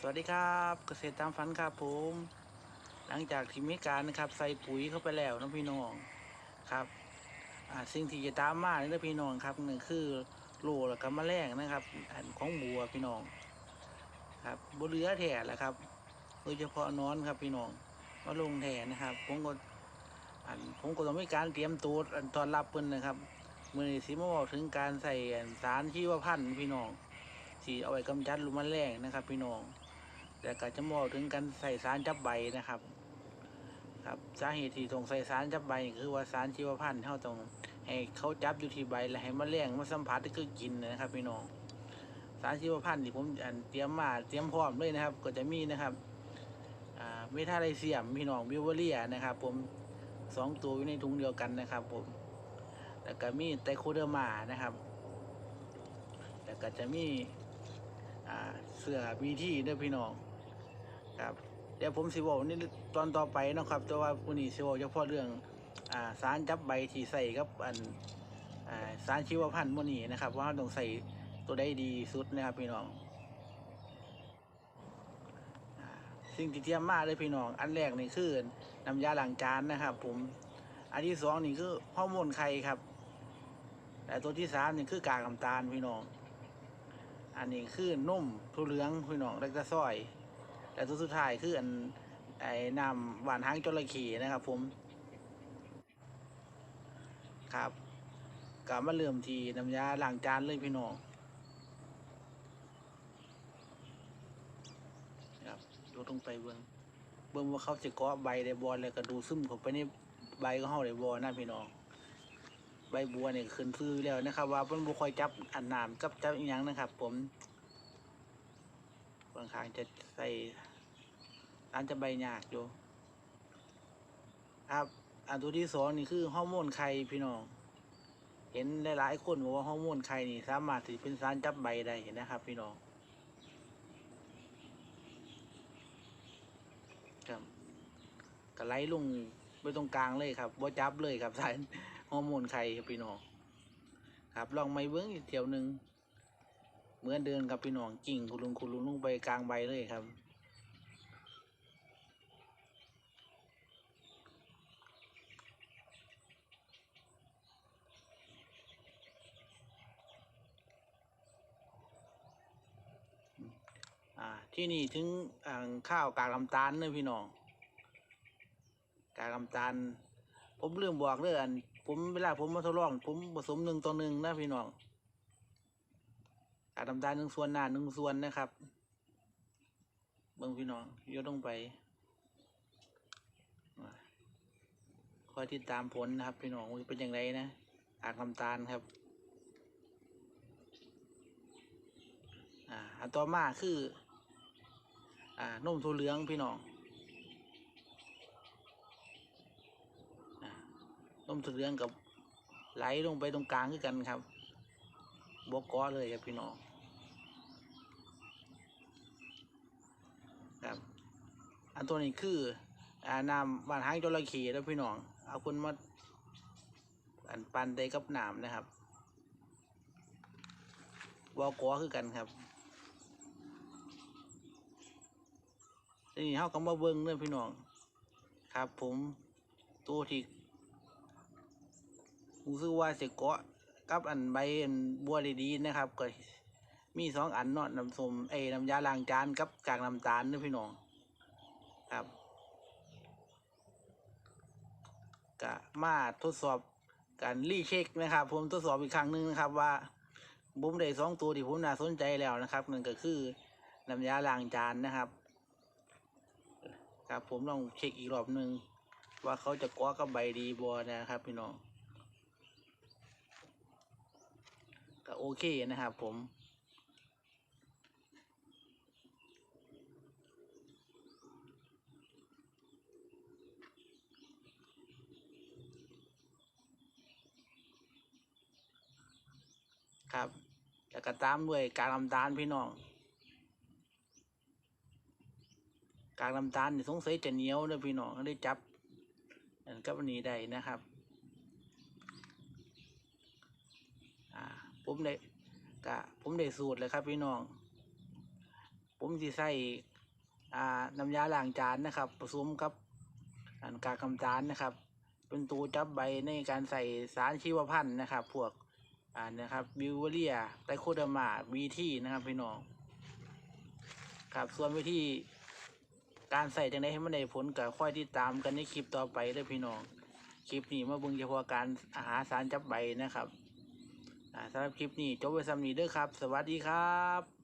สวัสดีครับเกษตรตามฝันครับผม หลังจากที่มีการนะครับใส่ปุ๋ยเข้าไปแล้วนะพี่น้องครับสิ่งที่จะตามมาเนี่ยนะพี่น้องครับหนึ่งคือโลและกับแมลงนะครับ อันของบัวพี่น้องครับบัวเรือแถ่แหละครับโดยเฉพาะนอนครับพี่น้องมาลงแถ่นะครับผมก็อันผมก็ต้องมีการเตรียมตัวอันตอนรับเพิ่นนะครับมือสิมาบอกถึงการใส่สารชีวพันธุ์พี่น้องสีเอาไว้กำจัดลูกแมลงนะครับ พี่น้อง แต่ก็จะบอกถึงการใส่สารจับใบนะครับ ครับสาเหตุที่ต้องใส่สารจับใบคือว่าสารชีวพันธุ์เขาต้องให้เขาจับอยู่ที่ใบและให้แมลงมาสัมผัสก็คือกินนะครับพี่น้องสารชีวพันธุ์ที่ผมเตรียมมาเตรียมพร้อมเลยนะครับ ก็จะมีนะครับอ่าเมทาไลเซียมพี่น้องบิวเวอรี่นะครับ ผมสองตัวอยู่ในถุงเดียวกันนะครับ ผมแล้วก็มีไตโคเดอร์มานะครับแล้วก็จะมีอ่าเสือบีที่ด้วยพี่น้อง ครับเดี๋ยวผมสิบอกนี่ตอนต่อไปนะครับ แต่ว่าวันนี้สิบอกเฉพาะเรื่องอ่าสารจับใบที่ใส่กับอันอ่าสารชีวพันธุ์พวกนี้นะครับ ว่าเราต้องใส่ตัวได้ดีสุดนะครับพี่น้องอสิ่งที่เตรียมมาเลยพี่น้อง อันแรกนี่คือน้ำยาล้างจานนะครับ ผม อันที่สองนี่คือฮอร์โมนไข่ครับแต่ตัวที่สามนี่คือกากน้ำตาลพี่น้อง อันนี้คือนุ่มทุเหลืองพี่น้องแล้วก็ซอย และตัวสุดท้ายคืออันไอ้น้ำหวานหางจระเข้นะครับ ผม ครับกลับมาเริ่มทีน้ำยาล้างจานเลยพี่น้องครับดูตรงไปเบิ้งเบิ้งว่าเขาจะเกาะใบได้บอลแล้วก็ดูซึมเข้าไปในใบก็เข้าได้บอลนะพี่น้อง ใบบัวเนี่ยขึ้นซื้อแล้วนะครับ ว่าเพิ่นบ่ค่อยจับอันน้ำกับจับอีหยังนะครับ ผม บางครั้งจะใส่ร้านจะใบยากอยู่ครับอันตัวที่สองนี่คือฮอร์โมนไข่พี่น้อง เห็นหลายๆคนบอกว่าฮอร์โมนไข่นี่ สามารถที่เป็นสารจับใบได้นะครับ พี่น้องครับก็ไหลลงไปตรงกลางเลยครับว่าจับเลยครับสารฮอร์โมนไข่พี่น้อง ครับลองไม่เบิ้งอีกเที่ยวหนึ่ง เหมือนเดินกับพี่น้องกิ่งคุณลุงคุณลุงลงไปกลางใบเลยครับอ่าที่นี่ถึงข้าวกากลำตาลเนอะพี่น้องกากลำตาล ผมลืมบอกเลยอันผมเวลาผมมาทดลอง ผมผสมหนึ่งต่อหนึ่งนะพี่น้อง กากำตาลหนึ่งส่วนหน้าหนึ่งส่วนนะครับเบิ่งพี่น้องยนลงไปอ่าคอยติดตามผลนะครับ พี่น้องว่าเป็นอย่างไรนะกากำตาลครับ อ่าอันต่อมาคือ อ่านมถั่วเหลืองพี่น้องอ่านมถั่วเหลืองกับไหลลงไปตรงกลางคือกันครับบกก้อเลยครับพี่น้องครับ อันตัวนี้คืออ่าน้ำบานหางจระเข้แล้วพี่น้อง เอาคุณมาอันปันได้กับน้ำนะครับบกก้อคือกันครับทีนี้เขาก็มาเบิ้งเรื่อพี่น้อง ครับ ผมตัวที่รู้สึกว่าจะเกาะกับอันใบอันบัวดีๆนะครับ ก็มีสองอันเนาะน้ำส้มไอ้น้ำยาล้างจานกับกากน้ำตาลเด้วยพี่น้อง ครับก็มาทดสอบการรีเช็คนะครับ ผมทดสอบอีกครั้งหนึ่งนะครับว่าผมได้สองตัวที่ผมน่าสนใจแล้วนะครับนึ่งก็คือน้ำยาล้างจานนะครับ ครับผมลองเช็คอีกรอบหนึ่งว่าเขาจะกว้ากับใบดีบอนะครับพี่น้องก็โอเคนะครับผม ครับ แล้วก็ตามด้วยกากน้ำตาลพี่น้องกากน้ำตาลนี่สงสัยจะเหนียวเด้อพี่น้องได้จับอันกับอันนี้ได้นะครับอ่าผมได้กะผมได้สูตรเลยครับพี่น้อง ผมสิใส่อ่าน้ำยาล้างจานนะครับผสมกับอันกากกำจานนะครับ เป็นตัวจับใบในการใส่สารชีวพันธุ์นะครับ พวก อ่านะครับบิวเวอรี่ไตโคเดอร์มาวีที่นะครับพี่น้องครับส่วนวิธีการใส่จังไดให้มันได้ผลก็ค่อยที่ตามกันในคลิปต่อไปเลยพี่น้องคลิปนี้มาเบิ่งเฉพาะการอาหารสารจับใบนะครับอ่าสำหรับคลิปนี้จบไว้สำนี้เด้อครับ สวัสดีครับ